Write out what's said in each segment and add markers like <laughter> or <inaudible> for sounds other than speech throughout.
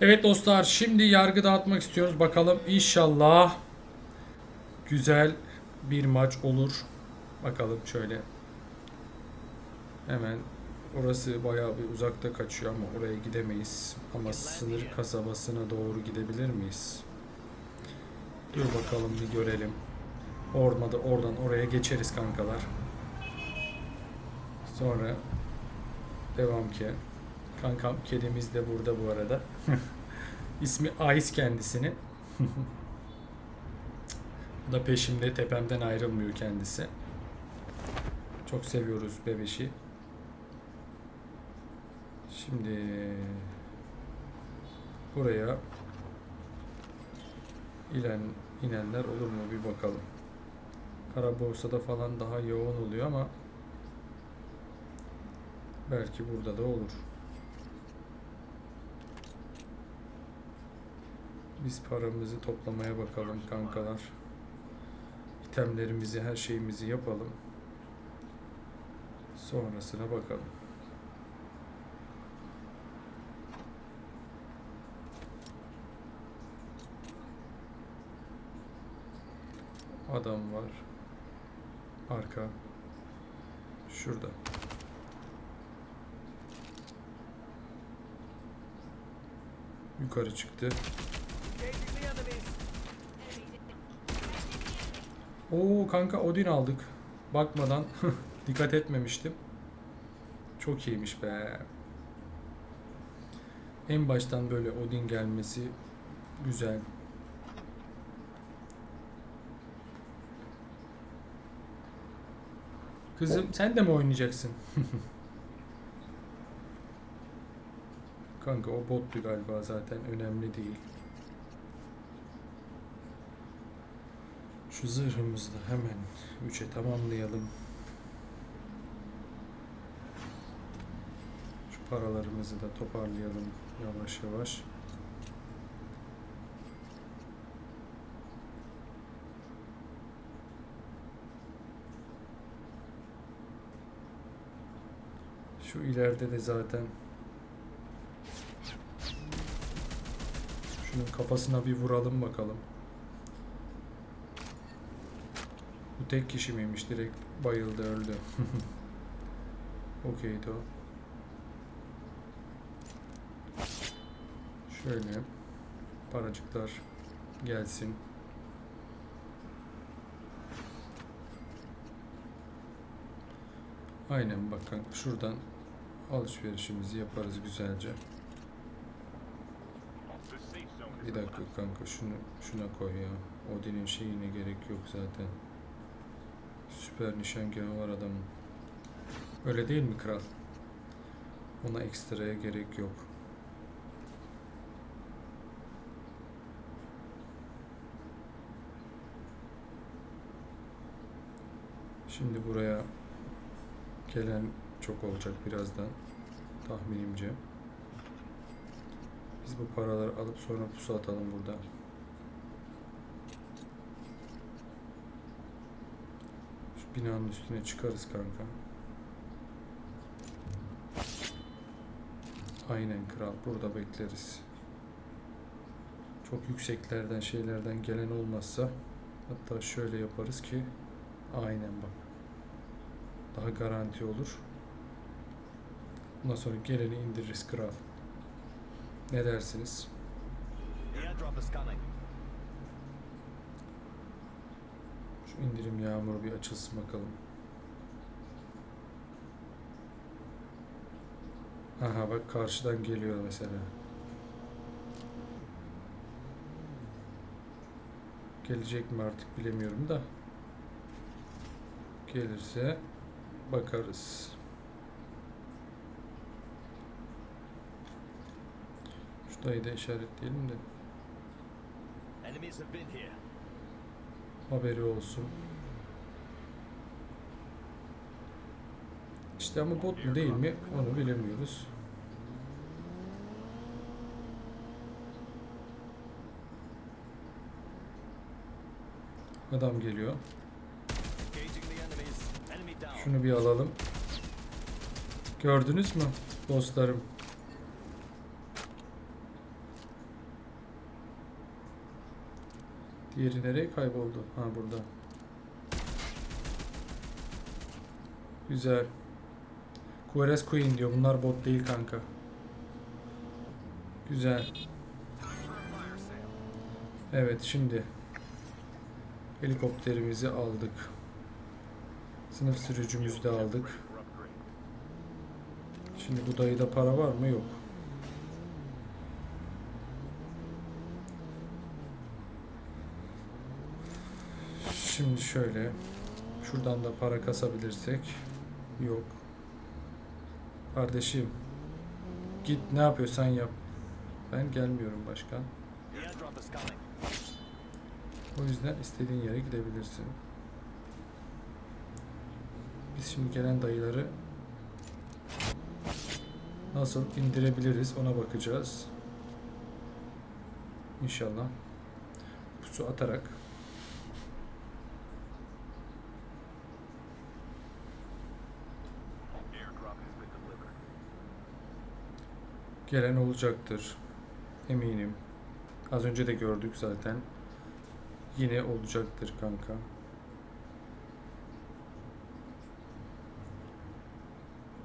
Evet dostlar şimdi yargı dağıtmak istiyoruz. Bakalım inşallah güzel bir maç olur. Bakalım şöyle. Hemen orası bayağı bir uzakta kaçıyor ama oraya gidemeyiz. Ama sınır kasabasına doğru gidebilir miyiz? Dur bakalım bir görelim. Ormada oradan oraya geçeriz kankalar. Sonra devam ki. Kankam kedimiz de burada bu arada. <laughs> İsmi Ice kendisini. <laughs> Bu da peşimde tepemden ayrılmıyor kendisi. Çok seviyoruz bebeşi. Şimdi buraya inen, inenler olur mu bir bakalım. Kara borsada falan daha yoğun oluyor ama belki burada da olur. Biz paramızı toplamaya bakalım kankalar. İtemlerimizi, her şeyimizi yapalım. Sonrasına bakalım. Adam var. Arka. Şurada. Yukarı çıktı. Oo kanka Odin aldık. Bakmadan <laughs> dikkat etmemiştim. Çok iyiymiş be. En baştan böyle Odin gelmesi güzel. Kızım sen de mi oynayacaksın? <laughs> Kanka o bottu galiba zaten önemli değil. Şu zırhımızı da hemen 3'e tamamlayalım. Şu paralarımızı da toparlayalım yavaş yavaş. Şu ileride de zaten şunun kafasına bir vuralım bakalım. Bu tek kişi miymiş? Direkt bayıldı öldü. <laughs> Okeydi o. Şöyle paracıklar gelsin. Aynen bakın şuradan alışverişimizi yaparız güzelce. Bir dakika kanka şunu şuna koy ya. Odin'in şeyine gerek yok zaten. Süper nişangahı var adamın. Öyle değil mi kral? Ona ekstraya gerek yok. Şimdi buraya gelen çok olacak birazdan tahminimce. Biz bu paraları alıp sonra pusu atalım burada. Binanın üstüne çıkarız kanka. Aynen kral burada bekleriz. Çok yükseklerden şeylerden gelen olmazsa hatta şöyle yaparız ki aynen bak daha garanti olur. Bundan sonra geleni indiririz kral. Ne dersiniz? Airdrop is coming. İndirim yağmuru bir açılsın bakalım. Aha bak karşıdan geliyor mesela. Gelecek mi artık bilemiyorum da. Gelirse bakarız. Şu dayı da işaretleyelim de Enemies have been here. Haberi olsun. İşte ama bot mu değil mi onu bilemiyoruz. Adam geliyor. Şunu bir alalım. Gördünüz mü dostlarım? Diğeri nereye kayboldu? Ha burada. Güzel. Quares Queen diyor. Bunlar bot değil kanka. Güzel. Evet şimdi helikopterimizi aldık. Sınıf sürücümüzü de aldık. Şimdi bu dayıda para var mı? Yok. Şimdi şöyle. Şuradan da para kasabilirsek. Yok. Kardeşim. Git ne yapıyorsan yap. Ben gelmiyorum başkan. O yüzden istediğin yere gidebilirsin. Biz şimdi gelen dayıları nasıl indirebiliriz ona bakacağız. İnşallah. Pusu atarak. Gelen olacaktır. Eminim. Az önce de gördük zaten. Yine olacaktır kanka.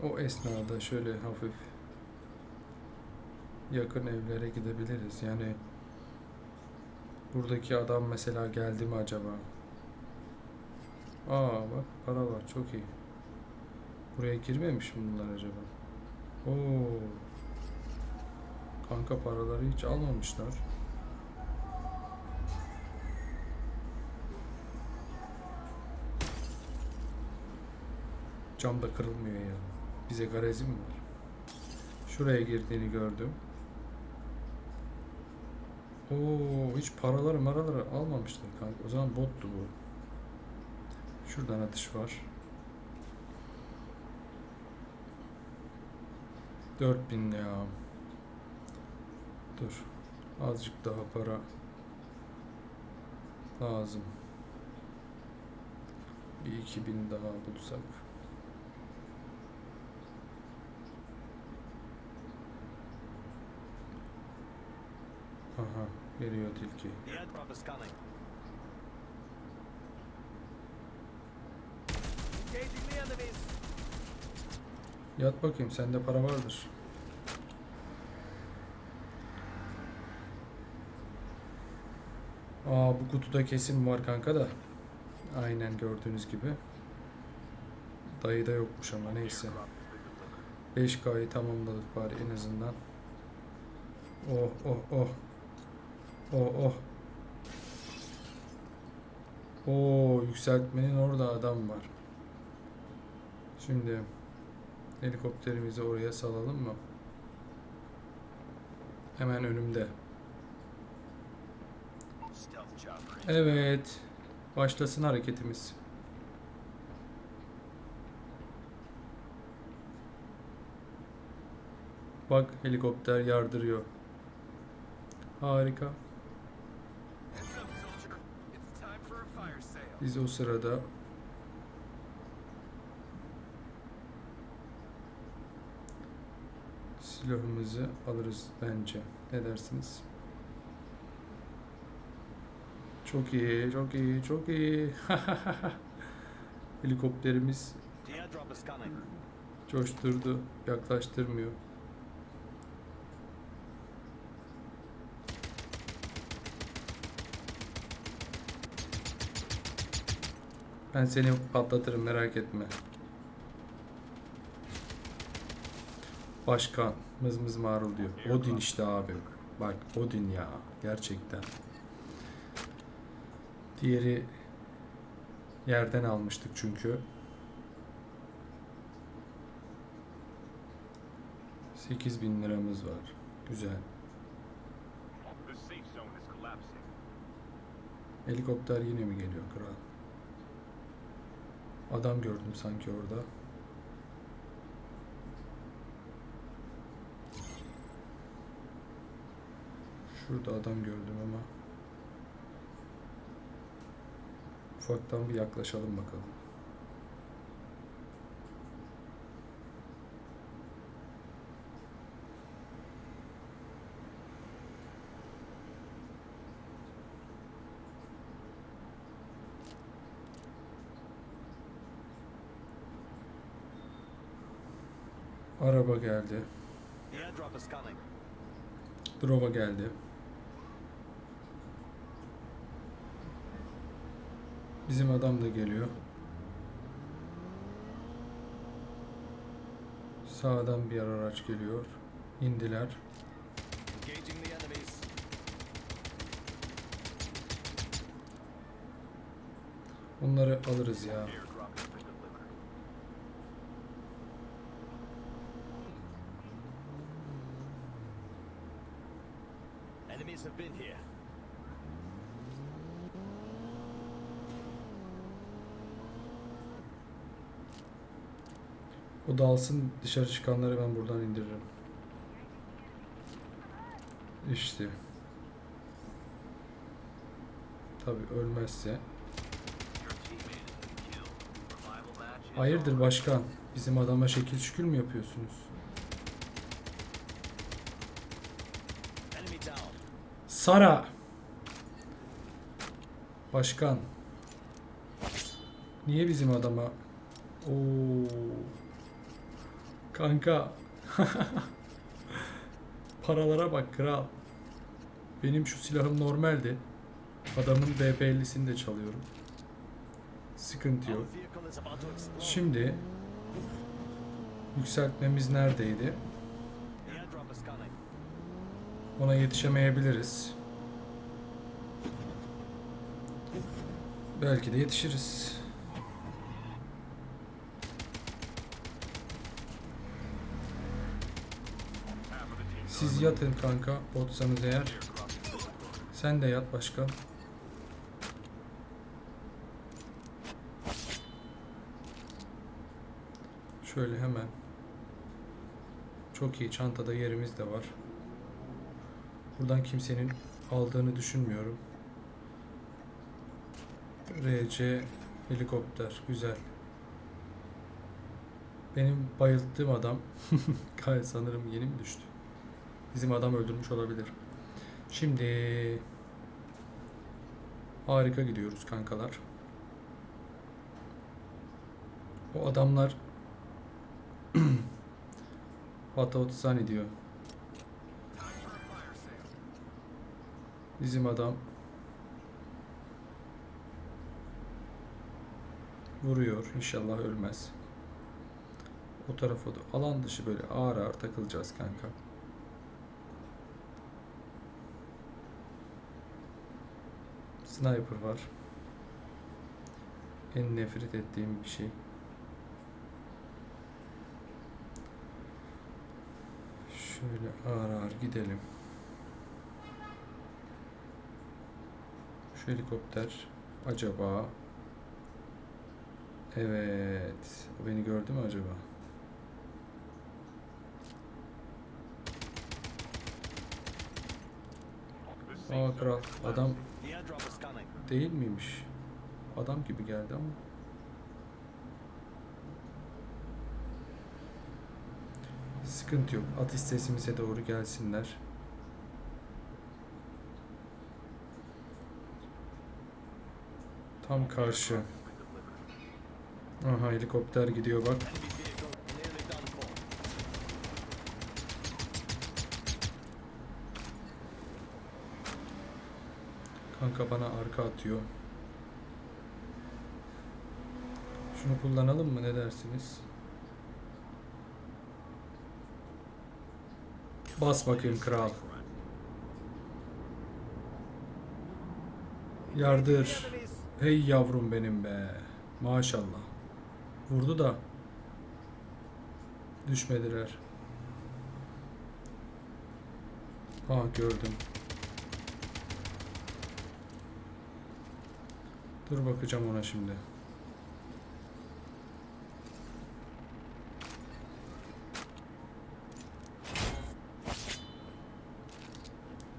O esnada şöyle hafif yakın evlere gidebiliriz. Yani buradaki adam mesela geldi mi acaba? Aa bak para var çok iyi. Buraya girmemiş mi bunlar acaba? Oo. Kanka paraları hiç almamışlar. Cam da kırılmıyor ya. Bize garezi mi var? Şuraya girdiğini gördüm. Oo, hiç paraları maraları almamışlar kanka. O zaman bottu bu. Şuradan atış var. 4000 ya. Dur. Azıcık daha para lazım. Bir 2000 daha bulsak. Aha, geliyor tilki. Yat bakayım sende para vardır. Aa bu kutuda kesim var kanka da. Aynen gördüğünüz gibi. Dayıda yokmuş ama neyse. 5K'yı tamamladık bari en azından. Oh oh oh. Oh oh. Oo yükseltmenin orada adam var. Şimdi helikopterimizi oraya salalım mı? Hemen önümde. Evet. Başlasın hareketimiz. Bak helikopter yardırıyor. Harika. Biz o sırada silahımızı alırız bence. Ne dersiniz? Çok iyi, çok iyi, çok iyi. <laughs> Helikopterimiz coşturdu, yaklaştırmıyor. Ben seni patlatırım merak etme. Başkan mız mız marul diyor. Odin işte abi. Bak Odin ya gerçekten. Diğeri yerden almıştık çünkü. 8000 liramız var. Güzel. Helikopter yine mi geliyor kral? Adam gördüm sanki orada. Şurada adam gördüm ama ufaktan bir yaklaşalım bakalım. Araba geldi. Drova geldi. Bizim adam da geliyor. Sağdan bir araç geliyor. İndiler. Onları alırız ya. Airdrop has been delivered. Enemies have been here. Dalsın dışarı çıkanları ben buradan indiririm. İşte. Tabi ölmezse. Hayırdır başkan? Bizim adama şekil şükür mü yapıyorsunuz? Sara. Başkan. Niye bizim adama? Oo. Kanka. <laughs> Paralara bak kral. Benim şu silahım normaldi. Adamın BP50'sini de çalıyorum. Sıkıntı yok. Şimdi yükseltmemiz neredeydi? Ona yetişemeyebiliriz. Belki de yetişiriz. Siz yatın kanka, botsanız eğer. Sen de yat başkan. Şöyle hemen. Çok iyi çantada yerimiz de var. Buradan kimsenin aldığını düşünmüyorum. RC helikopter güzel. Benim bayılttığım adam <laughs> gayet sanırım yeni mi düştü? Bizim adam öldürmüş olabilir. Şimdi harika gidiyoruz kankalar. O adamlar Vata 30 diyor. Bizim adam vuruyor. İnşallah ölmez. O tarafa da alan dışı böyle ağır ağır takılacağız kanka. Sniper var. En nefret ettiğim bir şey. Şöyle ağır ağır gidelim. Şu helikopter acaba Evet. O beni gördü mü acaba? Aa kral. Adam The airdrop is coming. Değil miymiş? Adam gibi geldi ama. Sıkıntı yok. Atış sesimize doğru gelsinler. Tam karşı. Aha helikopter gidiyor bak. Kanka bana arka atıyor. Şunu kullanalım mı ne dersiniz? Bas bakayım kral. Yardır. Hey yavrum benim be. Maşallah. Vurdu da. Düşmediler. Ha gördüm. Dur bakacağım ona şimdi.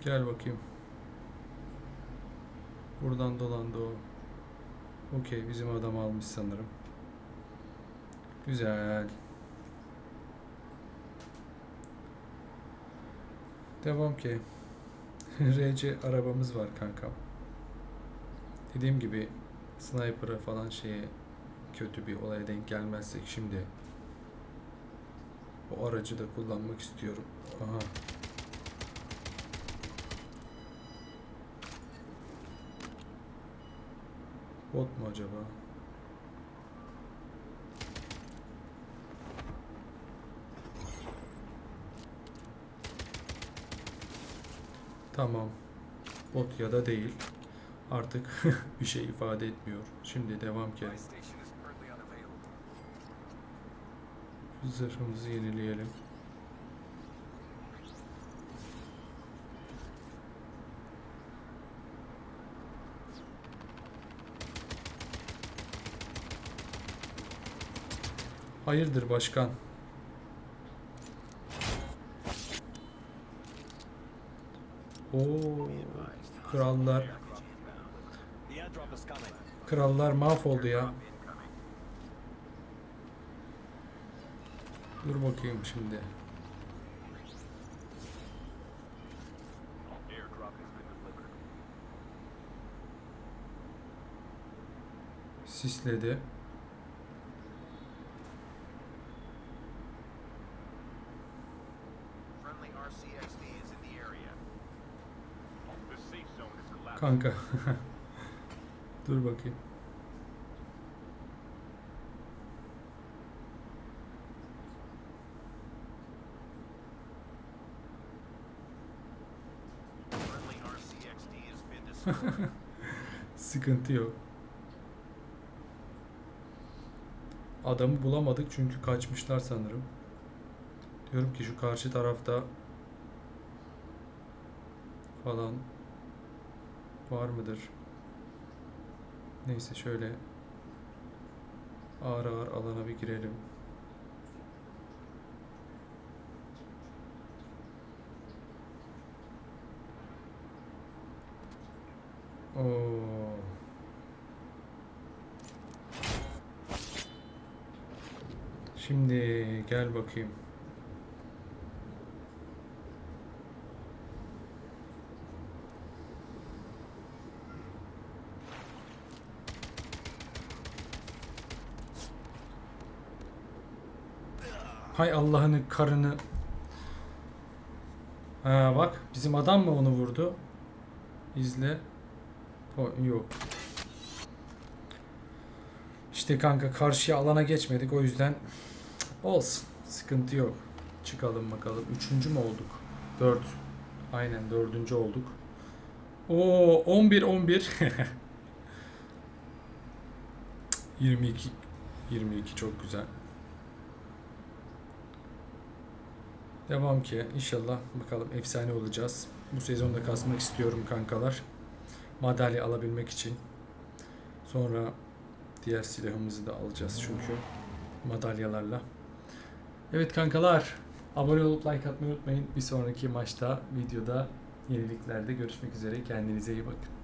Gel bakayım. Buradan dolandı o. Okey bizim adam almış sanırım. Güzel. Devam ki. <laughs> RC arabamız var kankam. Dediğim gibi sniper'a falan şeye kötü bir olaya denk gelmezsek şimdi O aracı da kullanmak istiyorum. Aha. Bot mu acaba? Tamam. Bot ya da değil. Artık <laughs> bir şey ifade etmiyor. Şimdi devam ki. Zırhımızı yenileyelim. Hayırdır başkan? Oo, krallar, The airdrop is coming. Krallar mahvoldu ya. Dur bakayım şimdi. Sisledi. Kanka. <laughs> Dur bakayım. <laughs> Sıkıntı yok. Adamı bulamadık çünkü kaçmışlar sanırım. Diyorum ki şu karşı tarafta falan var mıdır? Neyse şöyle ağır ağır alana bir girelim. Oo. Şimdi gel bakayım. Hay Allah'ını karını. Ha bak bizim adam mı onu vurdu? İzle. Po- Yok. İşte kanka karşıya alana geçmedik o yüzden olsun. Sıkıntı yok. Çıkalım bakalım. Üçüncü mü olduk? Dört. Aynen dördüncü olduk. Oo 11 11. 22 22 çok güzel. Devam ki inşallah bakalım efsane olacağız. Bu sezonda kasmak istiyorum kankalar. Madalya alabilmek için. Sonra diğer silahımızı da alacağız çünkü madalyalarla. Evet kankalar abone olup like atmayı unutmayın. Bir sonraki maçta videoda yeniliklerde görüşmek üzere. Kendinize iyi bakın.